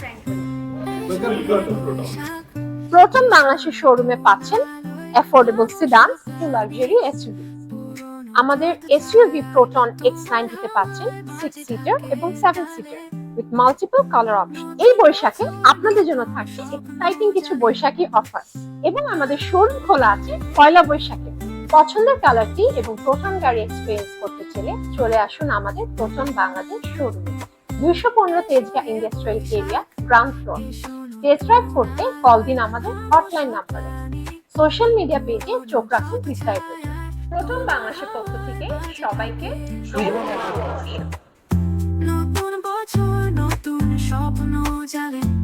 Side প্রথম বাংলাদেশের শোরুমে পাচ্ছেন affordable sedan to luxury SUV আমাদের এসইউভি প্রোটন এক্স নাইনটিতে পাচ্ছেন সিক্স সিটার এবং seven seater with multiple colour option এই বৈশাখে আপনাদের জন্য থাকছে এক্সাইটিং কিছু বৈশাখী অফার এবং আমাদের শোরুম খোলা আছে পয়লা বৈশাখে। পছন্দের কালারটি এবং প্রোটন গাড়ি এক্সপিরিয়েন্স করতে চাইলে চলে আসুন আমাদের প্রোটন বাংলাদেশ শোরুমে দুইশো পনেরো Tejgaon industrial area ground floor test drive করতে কল দিন আমাদের হটলাইন নাম্বারে সোশ্যাল মিডিয়া পেজে চোখ রাখুন বিস্তারিত। প্রথম বাংলাদেশের পক্ষ থেকে সবাইকে নতুন বছর, নতুন স্বপ্ন জাগে।